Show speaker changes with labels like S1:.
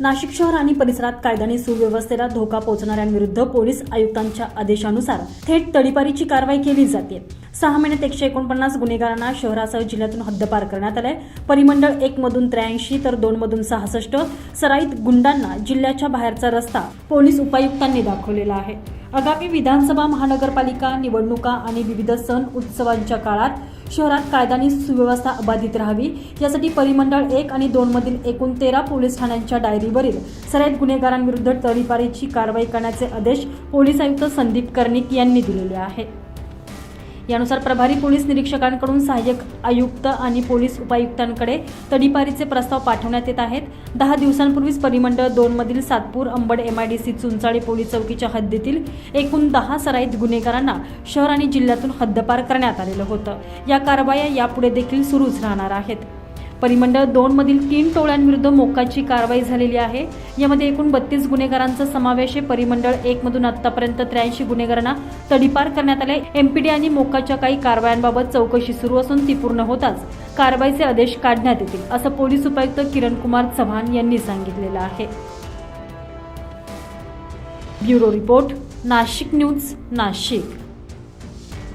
S1: नाशिक शहर आणि परिसरात कायद्याने सुव्यवस्थेला धोका पोहोचणाऱ्यांविरुद्ध पोलीस आयुक्तांच्या आदेशानुसार थेट तडीपारीची कारवाई केली जाते. सहा महिन्यात एकशे एकोणपन्नास गुन्हेगारांना शहरासह जिल्ह्यातून हद्दपार करण्यात आलाय. परिमंडळ एक मधून त्र्याऐंशी तर दोन मधून सहासष्ट. सराईत गुंडांना जिल्ह्याच्या बाहेरचा रस्ता पोलीस उपायुक्तांनी दाखवलेला आहे. आगामी विधानसभा महानगरपालिका निवडणुका आणि विविध सण उत्सवांच्या काळात शहरात कायदानी सुव्यवस्था अबाधित राहावी. यासाठी परिमंडळ एक आणि दोन मधील एकूण तेरा पोलीस ठाण्यांच्या डायरीवरील सराईत गुन्हेगारांविरुद्ध तडीपारीची कारवाई करण्याचे आदेश पोलीस आयुक्त संदीप कर्णिक यांनी दिलेले आहे. यानुसार प्रभारी पोलीस निरीक्षकांकडून सहाय्यक आयुक्त आणि पोलीस उपायुक्तांकडे तडीपारीचे प्रस्ताव पाठवण्यात येत आहेत. दहा दिवसांपूर्वीच परिमंडळ दोन मधील सातपूर अंबड एमआयडीसी चुंचाळी पोलीस चौकीच्या हद्दीतील एकूण दहा सराईत गुन्हेगारांना शहर आणि जिल्ह्यातून हद्दपार करण्यात आलेलं होतं. या कारवाया यापुढे देखील सुरूच राहणार आहेत. परिमंडळ दोन मधील तीन टोळ्यांविरुद्ध मोक्काची कारवाई झालेली आहे. यामध्ये एकूण बत्तीस गुन्हेगारांचा समावेश आहे. परिमंडळ एक मधून आतापर्यंत त्र्याऐंशी गुन्हेगारांना तडीपार करण्यात आले एमपीडी आणि मोक्काच्या काही कारवायांबाबत चौकशी सुरू असून ती पूर्ण होताच. कारवाईचे आदेश काढण्यात येतील असं पोलीस उपायुक्त किरण कुमार चव्हाण यांनी सांगितलेलं आहे. Bureau report Nashik news Nashik.